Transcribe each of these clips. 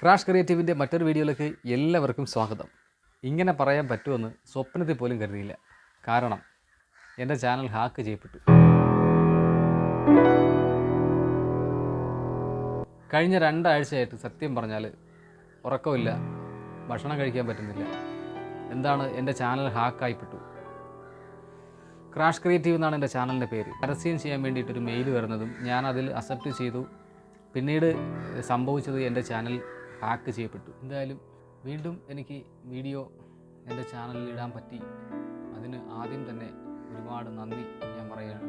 Crash ക്രിയേറ്റീവിന്റെ മറ്റൊരു വീഡിയോയിലേക്ക് എല്ലാവർക്കും സ്വാഗതം. ഇങ്ങനെ പറയാൻ പറ്റുമെന്ന് സ്വപ്നത്തിൽ പോലും കരുതിയില്ല. കാരണം എന്റെ ചാനൽ ഹാക്ക് ചെയ്യപ്പെട്ടു. കഴിഞ്ഞ രണ്ടാഴ്ചയായിട്ട് സത്യം പറഞ്ഞാൽ ഉറക്കമില്ല. ഭക്ഷണം കഴിക്കാൻ പറ്റുന്നില്ല. എന്താണ് എന്റെ ചാനൽ ഹാക്കായിപ്പെട്ടു? ക്രാഷ് ക്രിയേറ്റീവ് എന്നാണ് എന്റെ ചാനലിന്റെ പേര്. പരസ്യം ചെയ്യാൻ വേണ്ടിയിട്ടൊരു മെയിൽ വരുന്നതും ഞാൻ അതിൽ അക്സെപ്റ്റ് ചെയ്തു. പിന്നീട് സംഭവിച്ചത് എന്റെ ചാനൽ ഹാക്ക് ചെയ്യപ്പെട്ടു. എന്തായാലും വീണ്ടും എനിക്ക് വീഡിയോ എന്റെ ചാനലിൽ ഇടാൻ പറ്റി. അതിന് ആദ്യം തന്നെ ഒരുപാട് നന്ദി ഞാൻ പറയുകയാണ്.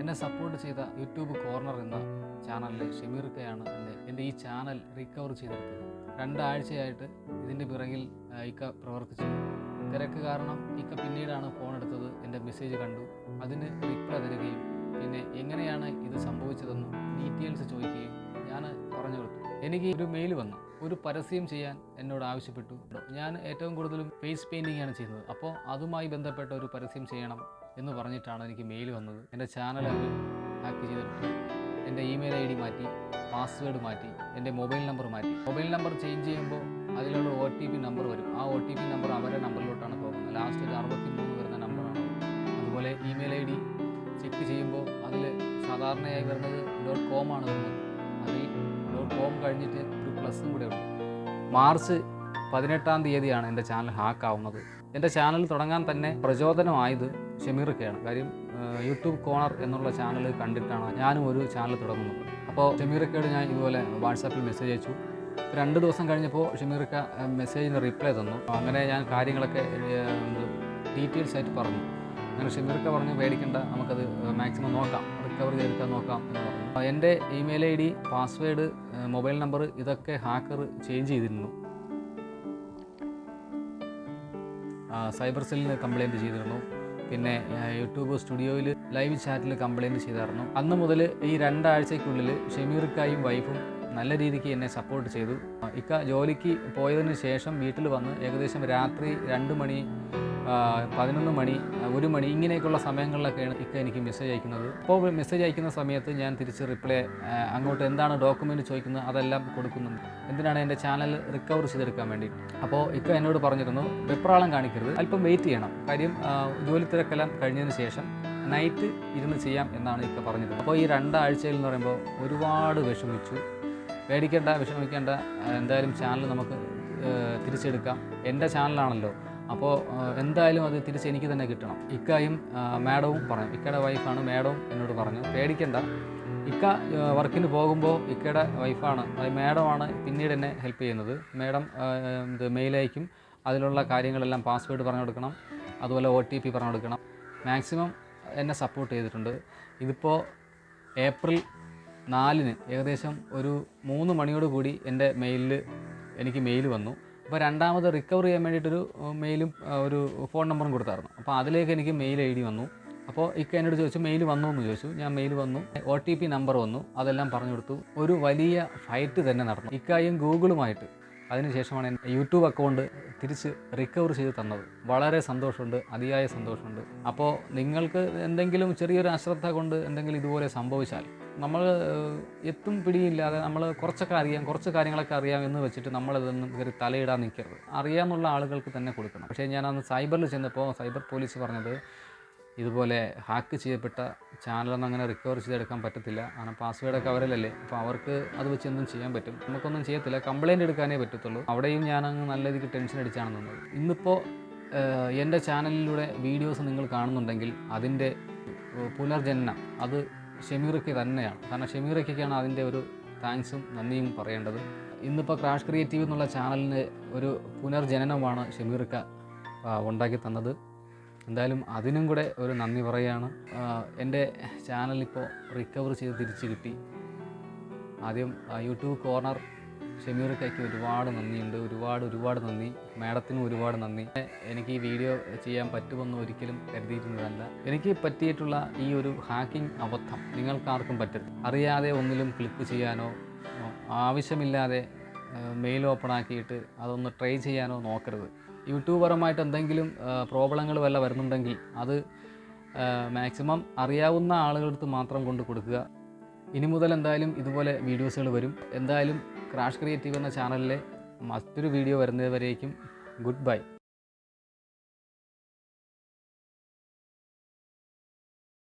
എന്നെ സപ്പോർട്ട് ചെയ്ത യൂട്യൂബ് കോർണർ എന്ന ചാനലിലെ ഷെമീർക്കയാണ് എന്റെ എന്റെ ഈ ചാനൽ റിക്കവർ ചെയ്തെടുത്തത്. രണ്ടാഴ്ചയായിട്ട് ഇതിന്റെ പിറകിൽ ഇക്ക പ്രവർത്തിച്ചു. തിരക്ക് കാരണം ഇക്ക പിന്നീടാണ് ഫോൺ എടുത്തത്. എന്റെ മെസ്സേജ് കണ്ടു. അതിന് റിപ്ലൈ തരികയും പിന്നെ എങ്ങനെയാണ് ഇത് സംഭവിച്ചതെന്നും ഡീറ്റെയിൽസ് ചോദിക്കുകയും എനിക്ക് ഒരു മെയിൽ വന്നു. ഒരു പരസ്യം ചെയ്യാൻ എന്നോട് ആവശ്യപ്പെട്ടു. ഞാൻ ഏറ്റവും കൂടുതലും ഫേസ് പെയിന്റിംഗ് ആണ് ചെയ്യുന്നത്. അപ്പോൾ അതുമായി ബന്ധപ്പെട്ട ഒരു പരസ്യം ചെയ്യണം എന്ന് പറഞ്ഞിട്ടാണ് എനിക്ക് മെയിൽ വന്നത്. എന്റെ ചാനൽ അവർ ഹാക്ക് ചെയ്തിട്ട് എന്റെ ഇമെയിൽ ഐ ഡി മാറ്റി പാസ്വേഡ് മാറ്റി എന്റെ മൊബൈൽ നമ്പർ മാറ്റി. മൊബൈൽ നമ്പർ ചേഞ്ച് ചെയ്യുമ്പോൾ അതിലുള്ള ഒ ടി പി നമ്പർ വരും. ആ ഒ ടി പി നമ്പർ അവരുടെ നമ്പറിലോട്ടാണ് പോകുന്നത്. ലാസ്റ്റ് ഒരു അറുപത്തി മൂന്ന് വരുന്ന നമ്പറാണ് അതുപോലെ ഇമെയിൽ ഐ ഡി ചെക്ക് ചെയ്യുമ്പോൾ അതിൽ സാധാരണയായി വരുന്നത് ഡോട്ട് കോമാണ് വരുന്നത് കഴിഞ്ഞിട്ട് ഒരു പ്ലസും കൂടെ ഉണ്ട് മാർച്ച് പതിനെട്ടാം തീയതിയാണ് എന്റെ ചാനൽ ഹാക്കാവുന്നത് എന്റെ ചാനൽ തുടങ്ങാൻ തന്നെ പ്രചോദനമായത് ഷമീർക്കയാണ് കാര്യം യൂട്യൂബ് കോണർ എന്നുള്ള ചാനൽ കണ്ടിട്ടാണ് ഞാനും ഒരു ചാനൽ തുടങ്ങുന്നത്. അപ്പോൾ ഷമീർക്കയോട് ഞാൻ ഇതുപോലെ വാട്സാപ്പിൽ മെസ്സേജ് അയച്ചു. രണ്ട് ദിവസം കഴിഞ്ഞപ്പോൾ ഷമീർക്ക മെസ്സേജിന് റിപ്ലൈ തന്നു. അങ്ങനെ ഞാൻ കാര്യങ്ങളൊക്കെ ഡീറ്റെയിൽസ് ആയിട്ട് പറഞ്ഞു. അങ്ങനെ ഷമീർക്ക പറഞ്ഞു പേടിക്കേണ്ട നമുക്കത് മാക്സിമം നോക്കാം. റിക്കവർ ചെയ്തെടുക്കാൻ നോക്കാം എന്ന് പറഞ്ഞു. എന്റെ email I D password mobile number ഇതൊക്കെ ഹാക്കർ ചേഞ്ച് ചെയ്തിരുന്നു. സൈബർ സെല്ലിന് കംപ്ലയിന്റ് ചെയ്തിരുന്നു. പിന്നെ യൂട്യൂബ് സ്റ്റുഡിയോയിൽ ലൈവ് ചാറ്റിൽ കംപ്ലയിന്റ് ചെയ്തായിരുന്നു. അന്ന് മുതൽ ഈ രണ്ടാഴ്ചയ്ക്കുള്ളിൽ ഷമീർക്കായും വൈഫും നല്ല രീതിക്ക് എന്നെ സപ്പോർട്ട് ചെയ്തു. ഇക്ക ജോലിക്ക് പോയതിന് ശേഷം വീട്ടിൽ വന്ന് ഏകദേശം രാത്രി രണ്ട് മണി പതിനൊന്ന് മണി ഒരു മണി ഇങ്ങനെയൊക്കെയുള്ള സമയങ്ങളിലൊക്കെയാണ് ഇക്ക എനിക്ക് മെസ്സേജ് അയക്കുന്നത്. അപ്പോൾ മെസ്സേജ് അയക്കുന്ന സമയത്ത് ഞാൻ തിരിച്ച് റിപ്ലൈ അങ്ങോട്ട് എന്താണ് ഡോക്യുമെന്റ് ചോദിക്കുന്നത് അതെല്ലാം കൊടുക്കുന്നുണ്ട്. എന്തിനാണ് എന്റെ ചാനൽ റിക്കവർ ചെയ്തെടുക്കാൻ വേണ്ടി? അപ്പോൾ ഇക്ക എന്നോട് പറഞ്ഞിരുന്നു വെപ്രാളം കാണിക്കരുത് അല്പം വെയിറ്റ് ചെയ്യണം. കാര്യം ജോലി തിരക്കെല്ലാം കഴിഞ്ഞതിന് ശേഷം നൈറ്റ് ഇരുന്ന് ചെയ്യാം എന്നാണ് ഇക്ക പറഞ്ഞത്. അപ്പോൾ ഈ രണ്ടാഴ്ചയിൽ എന്ന് പറയുമ്പോൾ ഒരുപാട് വിഷമിച്ചു. പേടിക്കേണ്ട വിഷമിക്കേണ്ട. എന്തായാലും ചാനൽ നമുക്ക് തിരിച്ചെടുക്കാം. എന്റെ ചാനലാണല്ലോ അപ്പോൾ എന്തായാലും അത് തിരിച്ച് എനിക്ക് തന്നെ കിട്ടണം. ഇക്കായും മാഡവും പറഞ്ഞു ഇക്കയുടെ വൈഫാണ് മാഡവും എന്നോട് പറഞ്ഞു പേടിക്കണ്ട. ഇക്ക വർക്കിന് പോകുമ്പോൾ ഇക്കയുടെ വൈഫാണ് അതായത് മാഡമാണ് പിന്നീട് എന്നെ ഹെൽപ്പ് ചെയ്യുന്നത്. മാഡം ഇത് മെയിലയക്കും അതിലുള്ള കാര്യങ്ങളെല്ലാം പാസ്വേഡ് പറഞ്ഞു കൊടുക്കണം. അതുപോലെ ഒ ടി പി പറഞ്ഞു കൊടുക്കണം. മാക്സിമം എന്നെ സപ്പോർട്ട് ചെയ്തിട്ടുണ്ട്. ഇതിപ്പോൾ ഏപ്രിൽ നാലിന് ഏകദേശം ഒരു മൂന്ന് മണിയോട് കൂടി എന്റെ മെയിലിൽ എനിക്ക് മെയിൽ വന്നു. അപ്പോൾ രണ്ടാമത് റിക്കവർ ചെയ്യാൻ വേണ്ടിയിട്ടൊരു മെയിലും ഒരു ഫോൺ നമ്പറും കൊടുത്തായിരുന്നു. അപ്പോൾ അതിലേക്ക് എനിക്ക് മെയിൽ ഐ ഡി വന്നു. അപ്പോൾ ഇക്ക എന്നോട് ചോദിച്ചു മെയിൽ വന്നു എന്ന് ചോദിച്ചു. ഞാൻ മെയിൽ വന്നു. ഒ ടി പി നമ്പർ വന്നു. അതെല്ലാം പറഞ്ഞു കൊടുത്തു. ഒരു വലിയ ഫൈറ്റ് തന്നെ നടന്നു. ഇക്കായും ഗൂഗിളുമായിട്ട്. അതിനുശേഷമാണ് എന്റെ യൂട്യൂബ് അക്കൗണ്ട് തിരിച്ച് റിക്കവർ ചെയ്ത് തന്നത്. വളരെ സന്തോഷമുണ്ട്. അതിയായ സന്തോഷമുണ്ട്. അപ്പോൾ നിങ്ങൾക്ക് എന്തെങ്കിലും ചെറിയൊരു അശ്രദ്ധ കൊണ്ട് എന്തെങ്കിലും ഇതുപോലെ സംഭവിച്ചാൽ നമ്മൾ എത്തും പിടിയില്ലാതെ നമ്മൾ കുറച്ചൊക്കെ അറിയാം കുറച്ച് കാര്യങ്ങളൊക്കെ അറിയാം എന്ന് വെച്ചിട്ട് നമ്മളിതൊന്നും കയറി തലയിടാൻ നിൽക്കരുത് അറിയാമെന്നുള്ള ആളുകൾക്ക് തന്നെ കൊടുക്കണം. പക്ഷേ ഞാൻ അന്ന് സൈബറിൽ ചെന്നപ്പോൾ സൈബർ പോലീസ് പറഞ്ഞത് ഇതുപോലെ ഹാക്ക് ചെയ്യപ്പെട്ട ചാനലൊന്നും അങ്ങനെ റിക്കവർ ചെയ്തെടുക്കാൻ പറ്റത്തില്ല. കാരണം പാസ്വേഡൊക്കെ അവരിലല്ലേ. അപ്പോൾ അവർക്ക് അത് വെച്ച് എന്തും ചെയ്യാൻ പറ്റും. നമുക്കൊന്നും ചെയ്യത്തില്ല. കംപ്ലയിന്റ് എടുക്കാനേ പറ്റത്തുള്ളൂ. അവിടെയും ഞാൻ അങ്ങ് നല്ല രീതിക്ക് ടെൻഷൻ അടിച്ചാണ് നിന്നത്. ഇന്നിപ്പോൾ എന്റെ ചാനലിലൂടെ വീഡിയോസ് നിങ്ങൾ കാണുന്നുണ്ടെങ്കിൽ അതിന്റെ പുനർജനനം അത് ഷമീറയ്ക്ക് തന്നെയാണ്. കാരണം ഷെമീറയ്ക്കൊക്കെയാണ് അതിന്റെ ഒരു താങ്ക്സും നന്ദിയും പറയേണ്ടത്. ഇന്നിപ്പോൾ ക്രാഷ് ക്രിയേറ്റീവ് എന്നുള്ള ചാനലിന് ഒരു പുനർജനനമാണ് ഷമീർക്ക ഉണ്ടാക്കി തന്നത്. എന്തായാലും അതിനും കൂടെ ഒരു നന്ദി പറയുകയാണ്. എന്റെ ചാനലിപ്പോൾ റിക്കവർ ചെയ്ത് തിരിച്ചു കിട്ടി. ആദ്യം യൂട്യൂബ് കോർണർ ഷമീർക്കയ്ക്ക് ഒരുപാട് നന്ദിയുണ്ട്. ഒരുപാട് ഒരുപാട് നന്ദി. മാഡത്തിനും ഒരുപാട് നന്ദി. എനിക്ക് ഈ വീഡിയോ ചെയ്യാൻ പറ്റുമെന്ന് ഒരിക്കലും കരുതിയിരുന്നതല്ല. എനിക്ക് പറ്റിയിട്ടുള്ള ഈ ഒരു ഹാക്കിംഗ് അബദ്ധം നിങ്ങൾക്കാർക്കും പറ്റരുത്. അറിയാതെ ഒന്നിലും ക്ലിക്ക് ചെയ്യാനോ ആവശ്യമില്ലാതെ മെയിൽ ഓപ്പൺ ആക്കിയിട്ട് അതൊന്ന് ട്രൈ ചെയ്യാനോ നോക്കരുത്. യൂട്യൂബറുമായിട്ട് എന്തെങ്കിലും പ്രോബ്ലങ്ങൾ വല്ല വരുന്നുണ്ടെങ്കിൽ അത് മാക്സിമം അറിയാവുന്ന ആളുകളുടെ അടുത്ത് മാത്രം കൊണ്ട് കൊടുക്കുക. ഇനി മുതൽ എന്തായാലും ഇതുപോലെ വീഡിയോസുകൾ വരും. എന്തായാലും ക്രാഷ് ക്രിയേറ്റീവ് എന്ന ചാനലിലെ മറ്റൊരു വീഡിയോ വരുന്നതുവരേക്കും ഗുഡ് ബൈ.